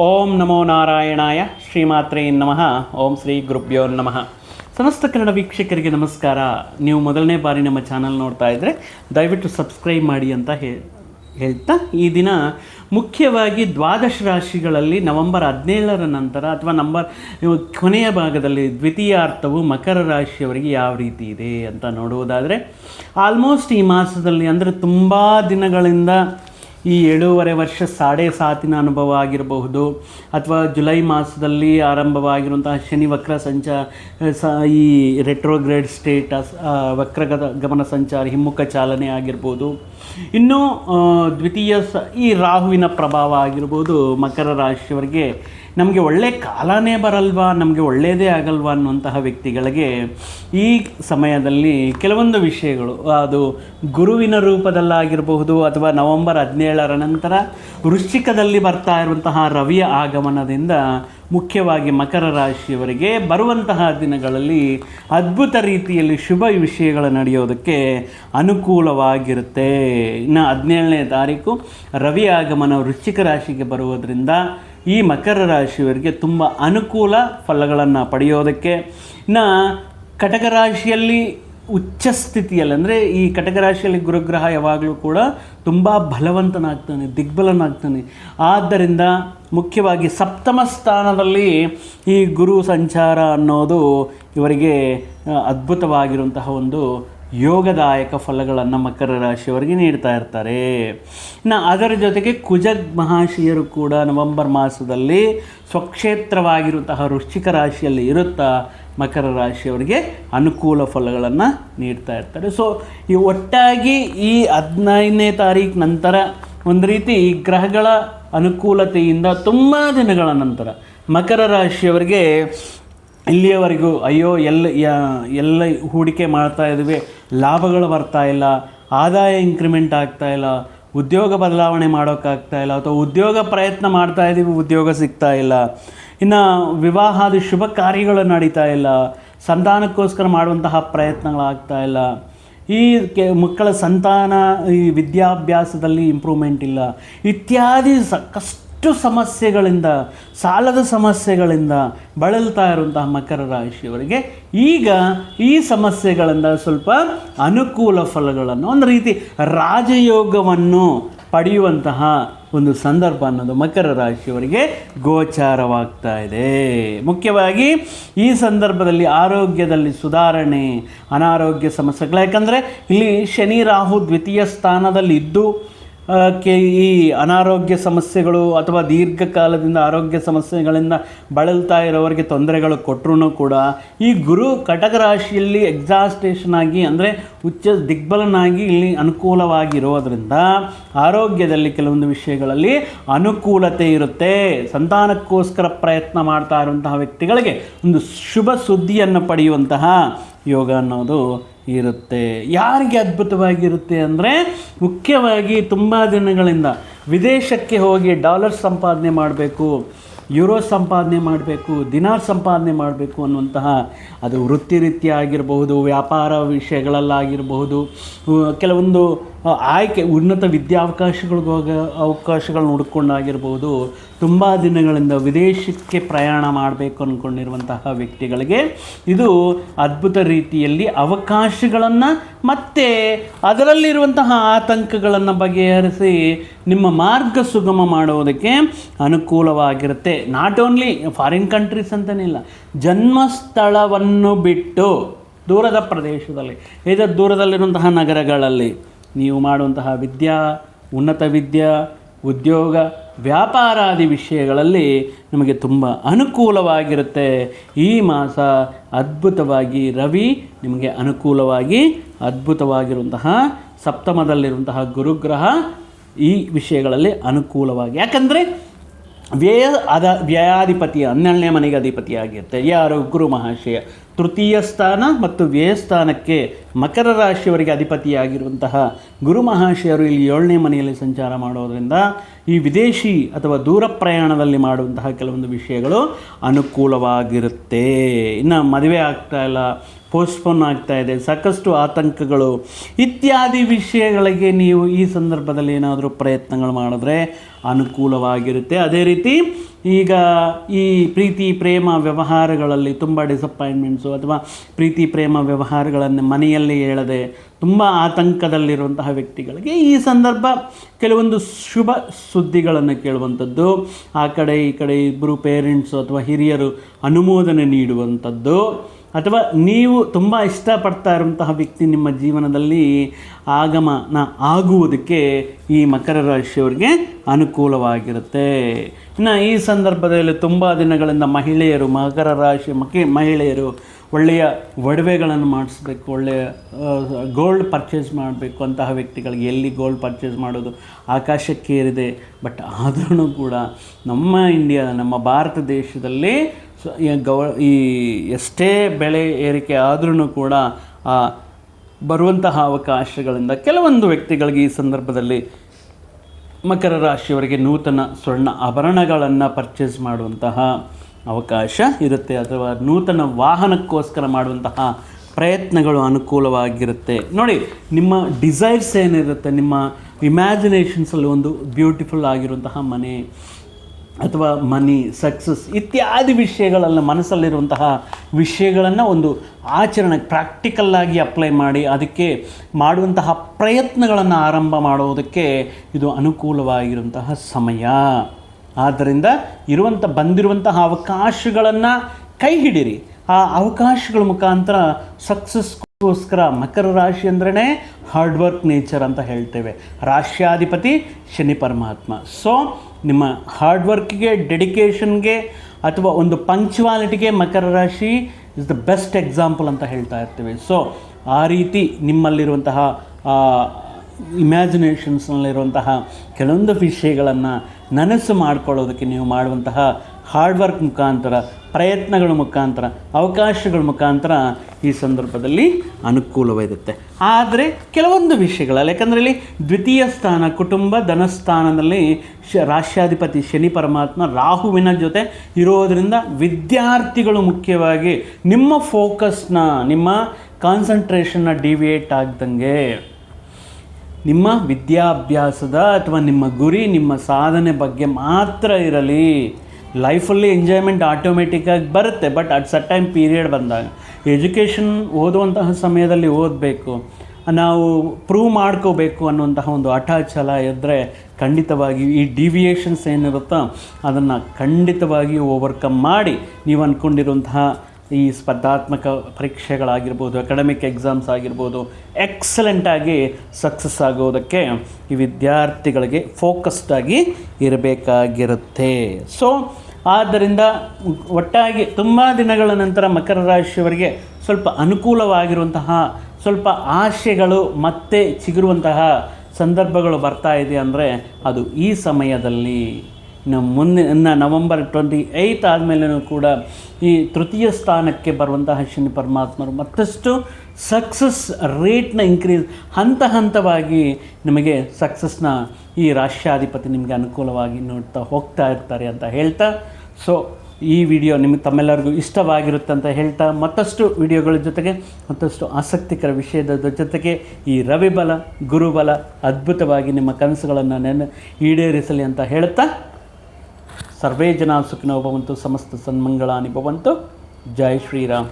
ಓಂ ನಮೋ ನಾರಾಯಣಾಯ ಶ್ರೀಮಾತ್ರೇ ನಮಃ. ಓಂ ಶ್ರೀ ಗುರುಭ್ಯೋ ನಮಃ. ಸಮಸ್ತ ಕನ್ನಡ ವೀಕ್ಷಕರಿಗೆ ನಮಸ್ಕಾರ. ನೀವು ಮೊದಲನೇ ಬಾರಿ ನಮ್ಮ ಚಾನಲ್ ನೋಡ್ತಾ ಇದ್ದರೆ ದಯವಿಟ್ಟು ಸಬ್ಸ್ಕ್ರೈಬ್ ಮಾಡಿ ಅಂತ ಹೇಳ್ತಾ ಈ ದಿನ ಮುಖ್ಯವಾಗಿ ದ್ವಾದಶ ರಾಶಿಗಳಲ್ಲಿ ನವೆಂಬರ್ ಹದಿನೇಳರ ನಂತರ ಅಥವಾ ನಂಬರ್ ಕೊನೆಯ ಭಾಗದಲ್ಲಿ ದ್ವಿತೀಯಾರ್ಥವು ಮಕರ ರಾಶಿಯವರಿಗೆ ಯಾವ ರೀತಿ ಇದೆ ಅಂತ ನೋಡುವುದಾದರೆ ಆಲ್ಮೋಸ್ಟ್ ಈ ಮಾಸದಲ್ಲಿ ಅಂದರೆ ತುಂಬ ದಿನಗಳಿಂದ ಈ ಏಳೂವರೆ ವರ್ಷ ಸಾಡೆ ಸಾತಿನ ಅನುಭವ ಆಗಿರಬಹುದು. ಅಥವಾ ಜುಲೈ ಮಾಸದಲ್ಲಿ ಆರಂಭವಾಗಿರುವಂತಹ ಶನಿ ವಕ್ರ ಸಂಚಾರ ಸ, ಈ ರೆಟ್ರೋಗ್ರೇಡ್ ಸ್ಟೇಟ್ ವಕ್ರಗದ ಗಮನ ಸಂಚಾರ, ಹಿಮ್ಮುಖ ಚಾಲನೆ ಆಗಿರ್ಬೋದು ಇನ್ನು ದ್ವಿತೀಯ ಸ, ಈ ರಾಹುವಿನ ಪ್ರಭಾವ ಆಗಿರ್ಬೋದು ಮಕರ ರಾಶಿಯವರಿಗೆ. ನಮಗೆ ಒಳ್ಳೆ ಕಾಲನೇ ಬರಲ್ವಾ, ನಮಗೆ ಒಳ್ಳೆಯದೇ ಆಗಲ್ವಾ ಅನ್ನುವಂತಹ ವ್ಯಕ್ತಿಗಳಿಗೆ ಈ ಸಮಯದಲ್ಲಿ ಕೆಲವೊಂದು ವಿಷಯಗಳು, ಅದು ಗುರುವಿನ ರೂಪದಲ್ಲಾಗಿರಬಹುದು ಅಥವಾ ನವೆಂಬರ್ ಹದಿನೇಳರ ನಂತರ ವೃಶ್ಚಿಕದಲ್ಲಿ ಬರ್ತಾ ಇರುವಂತಹ ರವಿಯ ಆಗಮನದಿಂದ ಮುಖ್ಯವಾಗಿ ಮಕರ ರಾಶಿಯವರಿಗೆ ಬರುವಂತಹ ದಿನಗಳಲ್ಲಿ ಅದ್ಭುತ ರೀತಿಯಲ್ಲಿ ಶುಭ ವಿಷಯಗಳು ನಡೆಯೋದಕ್ಕೆ ಅನುಕೂಲವಾಗಿರುತ್ತೆ. ಇನ್ನು ಹದಿನೇಳನೇ ತಾರೀಕು ರವಿ ಆಗಮನ ವೃಶ್ಚಿಕ ರಾಶಿಗೆ ಬರುವುದರಿಂದ ಈ ಮಕರ ರಾಶಿಯವರಿಗೆ ತುಂಬ ಅನುಕೂಲ ಫಲಗಳನ್ನು ಪಡೆಯೋದಕ್ಕೆ ಇನ್ನು ಕಟಕ ರಾಶಿಯಲ್ಲಿ ಉಚ್ಚ ಸ್ಥಿತಿಯಲ್ಲಿ, ಅಂದರೆ ಈ ಕಟಕ ರಾಶಿಯಲ್ಲಿ ಗುರುಗ್ರಹ ಯಾವಾಗಲೂ ಕೂಡ ತುಂಬ ಬಲವಂತನಾಗ್ತಾನೆ, ದಿಗ್ಬಲನಾಗ್ತಾನೆ. ಆದ್ದರಿಂದ ಮುಖ್ಯವಾಗಿ ಸಪ್ತಮ ಸ್ಥಾನದಲ್ಲಿ ಈ ಗುರು ಸಂಚಾರ ಅನ್ನೋದು ಇವರಿಗೆ, ಅದ್ಭುತವಾಗಿರುವಂತಹ ಒಂದು ಯೋಗದಾಯಕ ಫಲಗಳನ್ನು ಮಕರ ರಾಶಿಯವರಿಗೆ ನೀಡ್ತಾ ಇರ್ತಾರೆ. ಇನ್ನು ಅದರ ಜೊತೆಗೆ ಕುಜ ಮಹಾಶಿಯರು ಕೂಡ ನವೆಂಬರ್ ಮಾಸದಲ್ಲಿ ಸ್ವಕ್ಷೇತ್ರವಾಗಿರುವಂತಹ ವೃಶ್ಚಿಕ ರಾಶಿಯಲ್ಲಿ ಇರುತ್ತಾ ಮಕರ ರಾಶಿಯವರಿಗೆ ಅನುಕೂಲ ಫಲಗಳನ್ನು ನೀಡ್ತಾ ಇರ್ತಾರೆ. ಸೊ ಈ ಒಟ್ಟಾಗಿ ಈ ಹದಿನೈದನೇ ತಾರೀಕು ನಂತರ ಒಂದು ರೀತಿ ಈ ಗ್ರಹಗಳ ಅನುಕೂಲತೆಯಿಂದ ತುಂಬ ದಿನಗಳ ನಂತರ ಮಕರ ರಾಶಿಯವರಿಗೆ ಇಲ್ಲಿಯವರೆಗೂ ಅಯ್ಯೋ ಎಲ್ಲ ಎಲ್ಲ ಹೂಡಿಕೆ ಮಾಡ್ತಾ ಇದ್ವಿ, ಲಾಭಗಳು ಬರ್ತಾ ಇಲ್ಲ, ಆದಾಯ ಇನ್ಕ್ರಿಮೆಂಟ್ ಆಗ್ತಾ ಇಲ್ಲ, ಉದ್ಯೋಗ ಬದಲಾವಣೆ ಮಾಡೋಕ್ಕಾಗ್ತಾ ಇಲ್ಲ, ಅಥವಾ ಉದ್ಯೋಗ ಪ್ರಯತ್ನ ಮಾಡ್ತಾ ಇದ್ದೀವಿ, ಉದ್ಯೋಗ ಸಿಗ್ತಾ ಇಲ್ಲ. ಇನ್ನು ವಿವಾಹಾದಿ ಶುಭ ಕಾರ್ಯಗಳು ನಡೀತಾ ಇಲ್ಲ, ಸಂತಾನಕ್ಕೋಸ್ಕರ ಮಾಡುವಂತಹ ಪ್ರಯತ್ನಗಳಾಗ್ತಾ ಇಲ್ಲ. ಈ ಕೆ, ಮಕ್ಕಳ ಸಂತಾನ, ಈ ವಿದ್ಯಾಭ್ಯಾಸದಲ್ಲಿ ಇಂಪ್ರೂವ್ಮೆಂಟ್ ಇಲ್ಲ. ಇತ್ಯಾದಿ ಸಾಕಷ್ಟು ಸಮಸ್ಯೆಗಳಿಂದ, ಸಾಲದ ಸಮಸ್ಯೆಗಳಿಂದ ಬಳಲ್ತಾ ಇರುವಂತಹ ಮಕರ ರಾಶಿಯವರಿಗೆ ಈಗ ಈ ಸಮಸ್ಯೆಗಳಿಂದ ಸ್ವಲ್ಪ ಅನುಕೂಲ ಫಲಗಳನ್ನು, ಒಂದು ರೀತಿ ರಾಜಯೋಗವನ್ನು ಪಡೆಯುವಂತಹ ಒಂದು ಸಂದರ್ಭ ಅನ್ನೋದು ಮಕರ ರಾಶಿಯವರಿಗೆ ಗೋಚಾರವಾಗ್ತಾ ಇದೆ. ಮುಖ್ಯವಾಗಿ ಈ ಸಂದರ್ಭದಲ್ಲಿ ಆರೋಗ್ಯದಲ್ಲಿ ಸುಧಾರಣೆ, ಅನಾರೋಗ್ಯ ಸಮಸ್ಯೆಗಳು. ಯಾಕಂದರೆ ಇಲ್ಲಿ ಶನಿ ರಾಹು ದ್ವಿತೀಯ ಸ್ಥಾನದಲ್ಲಿ ಇದ್ದು ಕೆ ಈ ಅನಾರೋಗ್ಯ ಸಮಸ್ಯೆಗಳು ಅಥವಾ ದೀರ್ಘಕಾಲದಿಂದ ಆರೋಗ್ಯ ಸಮಸ್ಯೆಗಳಿಂದ ಬಳಲ್ತಾ ಇರೋವರಿಗೆ ತೊಂದರೆಗಳು ಕೊಟ್ಟರು ಕೂಡ ಈ ಗುರು ಕಟಕ ರಾಶಿಯಲ್ಲಿ ಎಕ್ಸಾಸ್ಟೇಷನ್ ಆಗಿ, ಅಂದರೆ ಉಚ್ಚ ದಿಗ್ಬಲನಾಗಿ ಇಲ್ಲಿ ಅನುಕೂಲವಾಗಿರೋದ್ರಿಂದ ಆರೋಗ್ಯದಲ್ಲಿ ಕೆಲವೊಂದು ವಿಷಯಗಳಲ್ಲಿ ಅನುಕೂಲತೆ ಇರುತ್ತೆ. ಸಂತಾನಕ್ಕೋಸ್ಕರ ಪ್ರಯತ್ನ ಮಾಡ್ತಾ ಇರುವಂತಹ ವ್ಯಕ್ತಿಗಳಿಗೆ ಒಂದು ಶುಭ ಸುದ್ದಿಯನ್ನು ಪಡೆಯುವಂತಹ ಯೋಗ ಅನ್ನೋದು ಇರುತ್ತೆ. ಯಾರಿಗೆ ಅದ್ಭುತವಾಗಿರುತ್ತೆ ಅಂದರೆ ಮುಖ್ಯವಾಗಿ ತುಂಬ ದಿನಗಳಿಂದ ವಿದೇಶಕ್ಕೆ ಹೋಗಿ ಡಾಲರ್ ಸಂಪಾದನೆ ಮಾಡಬೇಕು. ಯುರೋ ಸಂಪಾದನೆ ಮಾಡಬೇಕು ದಿನಾರ್ ಸಂಪಾದನೆ ಮಾಡಬೇಕು ಅನ್ನುವಂತಹ ಅದು ವೃತ್ತಿ ರೀತಿ ಆಗಿರಬಹುದು ವ್ಯಾಪಾರ ವಿಷಯಗಳಲ್ಲಾಗಿರಬಹುದು ಕೆಲವೊಂದು ಆಯ್ಕೆ, ಉನ್ನತ ವಿದ್ಯಾವಕಾಶಗಳಿಗೋಗ ಅವಕಾಶಗಳನ್ನ ಹುಡ್ಕೊಂಡಾಗಿರ್ಬೋದು ತುಂಬ ದಿನಗಳಿಂದ ವಿದೇಶಕ್ಕೆ ಪ್ರಯಾಣ ಮಾಡಬೇಕು ಅಂದ್ಕೊಂಡಿರುವಂತಹ ವ್ಯಕ್ತಿಗಳಿಗೆ ಇದು ಅದ್ಭುತ ರೀತಿಯಲ್ಲಿ ಅವಕಾಶಗಳನ್ನು ಮತ್ತು ಅದರಲ್ಲಿರುವಂತಹ ಆತಂಕಗಳನ್ನು ಬಗೆಹರಿಸಿ ನಿಮ್ಮ ಮಾರ್ಗ ಸುಗಮ ಮಾಡುವುದಕ್ಕೆ ಅನುಕೂಲವಾಗಿರುತ್ತೆ. ನಾಟ್ ಓನ್ಲಿ ಫಾರಿನ್ ಕಂಟ್ರೀಸ್ ಅಂತನಿಲ್ಲ ಜನ್ಮಸ್ಥಳವನ್ನು ಬಿಟ್ಟು ದೂರದ ಪ್ರದೇಶದಲ್ಲಿ ಇದು ದೂರದಲ್ಲಿರುವಂತಹ ನಗರಗಳಲ್ಲಿ ನೀವು ಮಾಡುವಂತಹ ವಿದ್ಯಾ, ಉನ್ನತ ವಿದ್ಯಾ, ಉದ್ಯೋಗ, ವ್ಯಾಪಾರಾದಿ ವಿಷಯಗಳಲ್ಲಿ ನಿಮಗೆ ತುಂಬ ಅನುಕೂಲವಾಗಿರುತ್ತೆ. ಈ ಮಾಸ ಅದ್ಭುತವಾಗಿ ರವಿ ನಿಮಗೆ ಅನುಕೂಲವಾಗಿ ಅದ್ಭುತವಾಗಿರುವಂತಹ ಸಪ್ತಮದಲ್ಲಿರುವಂತಹ ಗುರುಗ್ರಹ ಈ ವಿಷಯಗಳಲ್ಲಿ ಅನುಕೂಲವಾಗಿ. ಯಾಕಂದರೆ ವ್ಯಯ ಅದ ವ್ಯಯಾಧಿಪತಿಯ ಹನ್ನೆರಡನೇ ಮನೆಗೆ ಅಧಿಪತಿಯಾಗಿರುತ್ತೆ ಯಾರು? ಗುರು ಮಹಾಶಯ. ತೃತೀಯ ಸ್ಥಾನ ಮತ್ತು ವ್ಯಯಸ್ಥಾನಕ್ಕೆ ಮಕರ ರಾಶಿಯವರಿಗೆ ಅಧಿಪತಿಯಾಗಿರುವಂತಹ ಗುರು ಮಹಾಶಯರು ಇಲ್ಲಿ ಏಳನೇ ಮನೆಯಲ್ಲಿ ಸಂಚಾರ ಮಾಡೋದರಿಂದ ಈ ವಿದೇಶಿ ಅಥವಾ ದೂರ ಪ್ರಯಾಣದಲ್ಲಿ ಮಾಡುವಂತಹ ಕೆಲವೊಂದು ವಿಷಯಗಳು ಅನುಕೂಲವಾಗಿರುತ್ತೆ. ಇನ್ನು ಮದುವೆ ಆಗ್ತಾ ಇಲ್ಲ ಪೋಸ್ಟ್ಪೋನ್ ಆಗ್ತಾ ಇದೆ, ಸಾಕಷ್ಟು ಆತಂಕಗಳು. ಇತ್ಯಾದಿ ವಿಷಯಗಳಿಗೆ ನೀವು ಈ ಸಂದರ್ಭದಲ್ಲಿ ಏನಾದರೂ ಪ್ರಯತ್ನಗಳು ಮಾಡಿದ್ರೆ ಅನುಕೂಲವಾಗಿರುತ್ತೆ. ಅದೇ ರೀತಿ ಈಗ ಈ ಪ್ರೀತಿ, ಪ್ರೇಮ, ವ್ಯವಹಾರಗಳಲ್ಲಿ ತುಂಬ ಡಿಸಪಾಯಿಂಟ್ಮೆಂಟ್ಸು ಅಥವಾ ಪ್ರೀತಿ, ಪ್ರೇಮ ವ್ಯವಹಾರಗಳನ್ನು ಮನೆಯಲ್ಲಿ ಹೇಳದೆ ತುಂಬ ಆತಂಕದಲ್ಲಿರುವಂತಹ ವ್ಯಕ್ತಿಗಳಿಗೆ ಈ ಸಂದರ್ಭ ಕೆಲವೊಂದು ಶುಭ ಸುದ್ದಿಗಳನ್ನು ಕೇಳುವಂಥದ್ದು, ಆ ಕಡೆ ಈ ಕಡೆ ಇಬ್ಬರು ಪೇರೆಂಟ್ಸು ಅಥವಾ ಹಿರಿಯರು ಅನುಮೋದನೆ ನೀಡುವಂಥದ್ದು. ಅಥವಾ ನೀವು ತುಂಬ ಇಷ್ಟಪಡ್ತಾ ಇರುವಂತಹ ವ್ಯಕ್ತಿ ನಿಮ್ಮ ಜೀವನದಲ್ಲಿ ಆಗಮನ ಆಗುವುದಕ್ಕೆ ಈ ಮಕರ ರಾಶಿಯವರಿಗೆ ಅನುಕೂಲವಾಗಿರುತ್ತೆ. ಇನ್ನು ಈ ಸಂದರ್ಭದಲ್ಲಿ ತುಂಬ ದಿನಗಳಿಂದ ಮಹಿಳೆಯರು ಮಕರ ರಾಶಿ ಮಕಿ ಮಹಿಳೆಯರು ಒಳ್ಳೆಯ ಒಡವೆಗಳನ್ನು ಮಾಡಿಸ್ಬೇಕು, ಒಳ್ಳೆಯ ಗೋಲ್ಡ್ ಪರ್ಚೇಸ್ ಮಾಡಬೇಕು ಅಂತಹ ವ್ಯಕ್ತಿಗಳಿಗೆ ಎಲ್ಲಿ ಗೋಲ್ಡ್ ಪರ್ಚೇಸ್ ಮಾಡೋದು ಆಕಾಶಕ್ಕೇರಿದೆ. ಬಟ್ ಆದರೂ ಕೂಡ ನಮ್ಮ ಇಂಡಿಯಾ ನಮ್ಮ ಭಾರತ ದೇಶದಲ್ಲಿ ಸೊ ಗವ ಈ ಎಷ್ಟೇ ಬೆಳೆ ಏರಿಕೆ ಆದ್ರೂ ಕೂಡ, ಆ, ಬರುವಂತಹ ಅವಕಾಶಗಳಿಂದ ಕೆಲವೊಂದು ವ್ಯಕ್ತಿಗಳಿಗೆ ಈ ಸಂದರ್ಭದಲ್ಲಿ ಮಕರ ರಾಶಿಯವರಿಗೆ ನೂತನ ಸ್ವರ್ಣ ಆಭರಣಗಳನ್ನು ಪರ್ಚೇಸ್ ಮಾಡುವಂತಹ ಅವಕಾಶ ಇರುತ್ತೆ. ಅಥವಾ ನೂತನ ವಾಹನಕ್ಕೋಸ್ಕರ ಮಾಡುವಂತಹ ಪ್ರಯತ್ನಗಳು ಅನುಕೂಲವಾಗಿರುತ್ತೆ. ನೋಡಿ, ನಿಮ್ಮ ಡಿಸೈರ್ಸ್ ಏನಿರುತ್ತೆ, ನಿಮ್ಮ ಇಮ್ಯಾಜಿನೇಷನ್ಸಲ್ಲಿ ಒಂದು ಬ್ಯೂಟಿಫುಲ್ ಆಗಿರುವಂತಹ ಮನೆ ಅಥವಾ ಮನಿ ಸಕ್ಸಸ್ ಇತ್ಯಾದಿ ವಿಷಯಗಳನ್ನು ಮನಸ್ಸಲ್ಲಿರುವಂತಹ ವಿಷಯಗಳನ್ನು ಒಂದು ಆಚರಣೆ ಪ್ರಾಕ್ಟಿಕಲ್ಲಾಗಿ ಅಪ್ಲೈ ಮಾಡಿ ಅದಕ್ಕೆ ಮಾಡುವಂತಹ ಪ್ರಯತ್ನಗಳನ್ನು ಆರಂಭ ಮಾಡುವುದಕ್ಕೆ ಇದು ಅನುಕೂಲವಾಗಿರುವಂತಹ ಸಮಯ. ಆದ್ದರಿಂದ ಇರುವಂಥ ಬಂದಿರುವಂತಹ ಅವಕಾಶಗಳನ್ನು ಕೈ ಹಿಡಿರಿ. ಆ ಅವಕಾಶಗಳ ಮುಖಾಂತರ ಸಕ್ಸಸ್ಗೋಸ್ಕರ ಮಕರ ರಾಶಿ ಅಂದ್ರೇ ಹಾರ್ಡ್ ವರ್ಕ್ ನೇಚರ್ ಅಂತ ಹೇಳ್ತೇವೆ. ರಾಶ್ಯಾಧಿಪತಿ ಶನಿ ಪರಮಾತ್ಮ. ಸೊ ನಿಮ್ಮ ಹಾರ್ಡ್ ವರ್ಕ್ಗೆ ಡೆಡಿಕೇಷನ್ಗೆ ಅಥವಾ ಒಂದು ಪಂಕ್ಚುವಾಲಿಟಿಗೆ ಮಕರ ರಾಶಿ ಇಸ್ ದ ಬೆಸ್ಟ್ ಎಕ್ಸಾಂಪಲ್ ಅಂತ ಹೇಳ್ತಾ ಇರ್ತೀವಿ. ಸೊ ಆ ರೀತಿ ನಿಮ್ಮಲ್ಲಿರುವಂತಹ ಇಮ್ಯಾಜಿನೇಷನ್ಸ್ನಲ್ಲಿರುವಂತಹ ಕೆಲವೊಂದು ವಿಷಯಗಳನ್ನು ನನಸು ಮಾಡ್ಕೊಳ್ಳೋದಕ್ಕೆ ನೀವು ಮಾಡುವಂತಹ ಹಾರ್ಡ್ ವರ್ಕ್ ಮುಖಾಂತರ, ಪ್ರಯತ್ನಗಳ ಮುಖಾಂತರ, ಅವಕಾಶಗಳ ಮುಖಾಂತರ ಈ ಸಂದರ್ಭದಲ್ಲಿ ಅನುಕೂಲವಿರುತ್ತೆ. ಆದರೆ ಕೆಲವೊಂದು ವಿಷಯಗಳಲ್ಲಿ, ಯಾಕಂದರೆ ಇಲ್ಲಿ ದ್ವಿತೀಯ ಸ್ಥಾನ, ಕುಟುಂಬ, ಧನಸ್ಥಾನದಲ್ಲಿ ಶ ರಾಶ್ಯಾಧಿಪತಿ ಶನಿ ಪರಮಾತ್ಮ ರಾಹುವಿನ ಜೊತೆ ಇರೋದರಿಂದ ವಿದ್ಯಾರ್ಥಿಗಳು ಮುಖ್ಯವಾಗಿ ನಿಮ್ಮ ಫೋಕಸ್ನ, ನಿಮ್ಮ ಕಾನ್ಸಂಟ್ರೇಷನ್ನ ಡಿವಿಯೇಟ್ ಆಗ್ದಂಗೆ ನಿಮ್ಮ ವಿದ್ಯಾಭ್ಯಾಸದ ಅಥವಾ ನಿಮ್ಮ ಗುರಿ, ನಿಮ್ಮ ಸಾಧನೆ ಬಗ್ಗೆ ಮಾತ್ರ ಇರಲಿ. ಲೈಫಲ್ಲಿ ಎಂಜಾಯ್ಮೆಂಟ್ ಆಟೋಮೆಟಿಕ್ಕಾಗಿ ಬರುತ್ತೆ, but at that time period ಬಂದಾಗ. ಎಜುಕೇಷನ್ ಓದುವಂತಹ ಸಮಯದಲ್ಲಿ ಓದಬೇಕು. ನಾವು ಪ್ರೂವ್ ಮಾಡ್ಕೋಬೇಕು ಅನ್ನುವಂತಹ ಒಂದು ಹಠ ಛಲ ಇದ್ದರೆ ಖಂಡಿತವಾಗಿ ಈ ಡಿವಿಯೇಷನ್ಸ್ ಏನಿರುತ್ತೋ ಅದನ್ನು ಖಂಡಿತವಾಗಿ ಓವರ್ಕಮ್ ಮಾಡಿ ನೀವು ಅಂದ್ಕೊಂಡಿರುವಂತಹ ಈ ಸ್ಪರ್ಧಾತ್ಮಕ ಪರೀಕ್ಷೆಗಳಾಗಿರ್ಬೋದು ಅಕಾಡೆಮಿಕ್ ಎಕ್ಸಾಮ್ಸ್ ಆಗಿರ್ಬೋದು ಎಕ್ಸಲೆಂಟಾಗಿ ಸಕ್ಸಸ್ ಆಗೋದಕ್ಕೆ ಈ ವಿದ್ಯಾರ್ಥಿಗಳಿಗೆ ಫೋಕಸ್ಡಾಗಿ ಇರಬೇಕಾಗಿರುತ್ತೆ. ಸೊ ಆದ್ದರಿಂದ ಒಟ್ಟಾಗಿ ತುಂಬ ದಿನಗಳ ನಂತರ ಮಕರ ರಾಶಿಯವರಿಗೆ ಸ್ವಲ್ಪ ಅನುಕೂಲವಾಗಿರುವಂತಹ, ಸ್ವಲ್ಪ ಆಶೆಗಳು ಮತ್ತೆ ಚಿಗುರುವಂತಹ ಸಂದರ್ಭಗಳು ಬರ್ತಾ ಇದೆ ಅಂದರೆ ಅದು ಈ ಸಮಯದಲ್ಲಿ. ನಮ್ಮ ಮುಂದೆ ನವಂಬರ್ ಟ್ವೆಂಟಿ ಏಯ್ತ್ ಆದಮೇಲೂ ಕೂಡ ಈ ತೃತೀಯ ಸ್ಥಾನಕ್ಕೆ ಬರುವಂತಹ ಶನಿ ಪರಮಾತ್ಮರು ಮತ್ತಷ್ಟು ಸಕ್ಸಸ್ ರೇಟ್ನ ಇನ್ಕ್ರೀಸ್ ಹಂತ ಹಂತವಾಗಿ ನಿಮಗೆ ಸಕ್ಸಸ್ನ ಈ ರಾಷ್ಟ್ರಾಧಿಪತಿ ನಿಮಗೆ ಅನುಕೂಲವಾಗಿ ನೋಡ್ತಾ ಹೋಗ್ತಾ ಇರ್ತಾರೆ ಅಂತ ಹೇಳ್ತಾ. ಸೊ ಈ ವಿಡಿಯೋ ನಿಮಗೆ ತಮ್ಮೆಲ್ಲರಿಗೂ ಇಷ್ಟವಾಗಿರುತ್ತೆ ಅಂತ ಹೇಳ್ತಾ. ಮತ್ತಷ್ಟು ವಿಡಿಯೋಗಳ ಜೊತೆಗೆ, ಮತ್ತಷ್ಟು ಆಸಕ್ತಿಕರ ವಿಷಯದ ಜೊತೆಗೆ ಈ ರವಿಬಲ, ಗುರುಬಲ ಅದ್ಭುತವಾಗಿ ನಿಮ್ಮ ಕನಸುಗಳನ್ನು ನೆನ ಈಡೇರಿಸಲಿ ಅಂತ ಹೇಳ್ತಾ. ಸರ್ವೇ ಜನ ಸುಖಿನೋ ಭವಂತು ಸಮಸ್ತ ಸನ್ಮಂಗಳಾನಿ ಭವಂತು. ಜೈ ಶ್ರೀರಾಮ್.